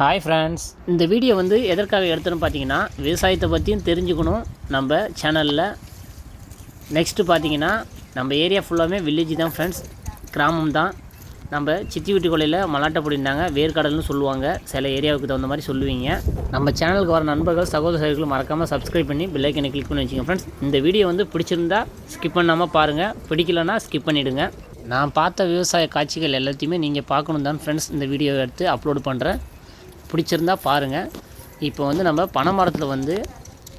Hi friends இந்த video வந்து எதற்காக எடுத்தோன்னு பார்த்தீங்கன்னா விவசாயத்தை பற்றியும் தெரிஞ்சுக்கணும். நம்ம சேனலில் நெக்ஸ்ட்டு பார்த்தீங்கன்னா நம்ம ஏரியா ஃபுல்லாமே வில்லேஜ் தான் ஃப்ரெண்ட்ஸ் கிராமம் தான். நம்ம சித்தி வீட்டு கொலையில் மலாட்டை பிடிந்தாங்க வேர்க்கடல்னு சொல்லுவாங்க. சில ஏரியாவுக்கு தகுந்த மாதிரி சொல்லுவீங்க. நம்ம சேனலுக்கு வர நண்பர்கள் சகோதர சகோதரிகள் மறக்காமல் சப்ஸ்கிரைப் பண்ணி பில்லைக்கனை கிளிக் பண்ணி வச்சுக்கோங்க ஃப்ரெண்ட்ஸ் இந்த வீடியோ வந்து பிடிச்சிருந்தா ஸ்கிப் பண்ணாமல் பாருங்கள் பிடிக்கலன்னா ஸ்கிப் பண்ணிவிடுங்க நான் பார்த்த விவசாய காட்சிகள் எல்லாத்தையுமே நீங்கள் பார்க்கணும் தான் ஃப்ரெண்ட்ஸ் இந்த வீடியோ எடுத்து அப்லோட் பண்ணுறேன் பிடிச்சிருந்தா பாருங்கள் இப்போ வந்து நம்ம பனை மரத்தில் வந்து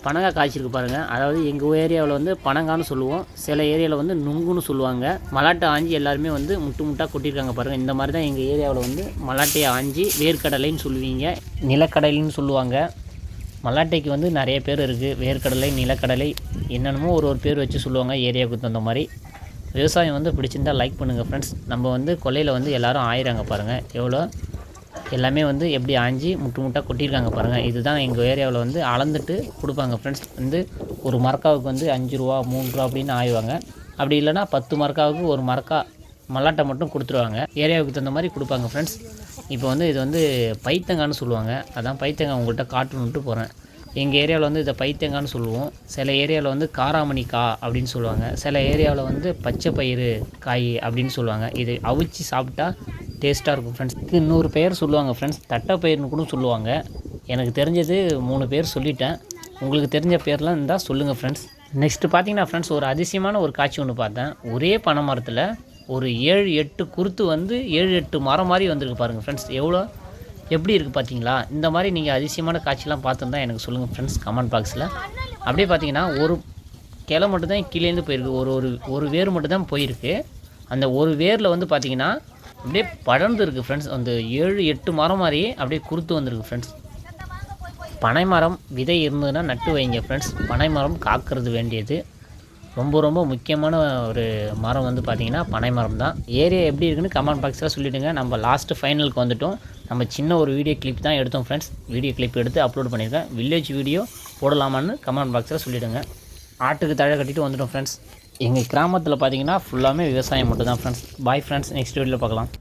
பனங்காய் காய்ச்சிருக்கு பாருங்கள் அதாவது எங்கள் ஏரியாவில் வந்து பனங்கான்னு சொல்லுவோம். சில ஏரியாவில் வந்து நுங்குன்னு சொல்லுவாங்க. மலாட்டை ஆஞ்சி எல்லாருமே வந்து முட்டு முட்டாக கொட்டியிருக்காங்க பாருங்கள் இந்த மாதிரி தான் எங்கள் ஏரியாவில் வந்து மலாட்டையை ஆஞ்சி வேர்க்கடலைன்னு சொல்லுவீங்க. நிலக்கடலைன்னு சொல்லுவாங்க. மல்லாட்டைக்கு வந்து நிறைய பேர் இருக்குது வேர்க்கடலை நிலக்கடலை என்னென்னமோ ஒரு ஒரு பேர் வச்சு சொல்லுவாங்க ஏரியாவுக்கு தகுந்த மாதிரி. விவசாயம் வந்து பிடிச்சிருந்தா லைக் பண்ணுங்கள் ஃப்ரெண்ட்ஸ் நம்ம வந்து கொல்லையில் வந்து எல்லோரும் ஆயிராங்க பாருங்கள் எவ்வளோ? எல்லாமே வந்து எப்படி ஆஞ்சி முட்டு முட்டாக கொட்டியிருக்காங்க பாருங்கள் இதுதான் எங்கள் ஏரியாவில் வந்து அளந்துட்டு கொடுப்பாங்க ஃப்ரெண்ட்ஸ் வந்து ஒரு மரக்காவுக்கு வந்து அஞ்சு ரூபா மூணு ரூபா அப்படின்னு ஆயிடுவாங்க அப்படி இல்லைன்னா பத்து மரக்காவுக்கு ஒரு மரக்கா மல்லாட்டை மட்டும் கொடுத்துருவாங்க. ஏரியாவுக்கு தகுந்த மாதிரி கொடுப்பாங்க ஃப்ரெண்ட்ஸ் இப்போ வந்து இது வந்து பைத்தங்கான்னு சொல்லுவாங்க. அதான் பைத்தங்காய் உங்கள்கிட்ட காட்டணுன்ட்டு போகிறேன் எங்கள் ஏரியாவில் வந்து இதை பைத்தங்கான்னு சொல்லுவோம். சில ஏரியாவில் வந்து காராமணி கா அப்படின்னு சொல்லுவாங்க. சில ஏரியாவில் வந்து பச்சை பயிறு காய் அப்படின்னு சொல்லுவாங்க. இது அவிச்சு சாப்பிட்டா டேஸ்ட்டாக இருக்கும் ஃப்ரெண்ட்ஸ் இதுக்கு இன்னொரு பெயர் சொல்லுவாங்க ஃப்ரெண்ட்ஸ் தட்டைப்பயிர்னு கூட சொல்லுவாங்க. எனக்கு தெரிஞ்சது மூணு பேர் சொல்லிட்டேன். உங்களுக்கு தெரிஞ்ச பேர்லாம் இருந்தால் சொல்லுங்கள் ஃப்ரெண்ட்ஸ் நெக்ஸ்ட்டு பார்த்தீங்கன்னா ஃப்ரெண்ட்ஸ் ஒரு அதிசயமான ஒரு காட்சி ஒன்று பார்த்தேன். ஒரே பனை மரத்தில் ஒரு ஏழு எட்டு குருத்து வந்து ஏழு எட்டு மரம் மாதிரி வந்திருக்கு பாருங்கள் ஃப்ரெண்ட்ஸ் எவ்வளோ? எப்படி இருக்குது பார்த்தீங்களா இந்த மாதிரி நீங்கள் அதிசயமான காட்சிலாம் பார்த்துருந்தா எனக்கு சொல்லுங்கள் ஃப்ரெண்ட்ஸ் கமெண்ட் பாக்ஸில் அப்படியே பார்த்தீங்கன்னா ஒரு கிளை மட்டும்தான் கீழேருந்து போயிருக்கு. ஒரு ஒரு ஒரு வேர் மட்டும் தான் போயிருக்கு. அந்த ஒரு வேரில் வந்து பார்த்தீங்கன்னா அப்படியே படர்ந்து இருக்குது ஃப்ரெண்ட்ஸ் அந்த ஏழு எட்டு மரம் மாதிரியே அப்படியே குருத்து வந்திருக்கு ஃப்ரெண்ட்ஸ் பனை மரம் விதை இருந்ததுன்னா நட்டு வைங்க ஃப்ரெண்ட்ஸ் பனை மரம் காக்கிறது வேண்டியது. ரொம்ப ரொம்ப முக்கியமான ஒரு மரம் வந்து பார்த்திங்கன்னா பனை மரம் தான். ஏரியா எப்படி இருக்குன்னு கமெண்ட் பாக்ஸில் சொல்லிவிடுங்க நம்ம லாஸ்ட்டு ஃபைனலுக்கு வந்துட்டோம். நம்ம சின்ன ஒரு வீடியோ கிளிப் தான் எடுத்தோம் ஃப்ரெண்ட்ஸ் வீடியோ கிளிப் எடுத்து அப்லோட் பண்ணியிருக்கேன். வில்லேஜ் வீடியோ போடலாமான்னு கமெண்ட் பாக்ஸில் சொல்லிவிடுங்க ஆட்டுக்கு தழை கட்டிட்டு வந்துட்டோம் ஃப்ரெண்ட்ஸ் எங்கள் கிராமத்தில் பார்த்தீங்கன்னா ஃபுல்லாமே விவசாயம் மட்டும் தான் ஃப்ரெண்ட்ஸ் பாய் ஃப்ரெண்ட்ஸ் நெக்ஸ்ட் வீடியோவில் பார்க்கலாம்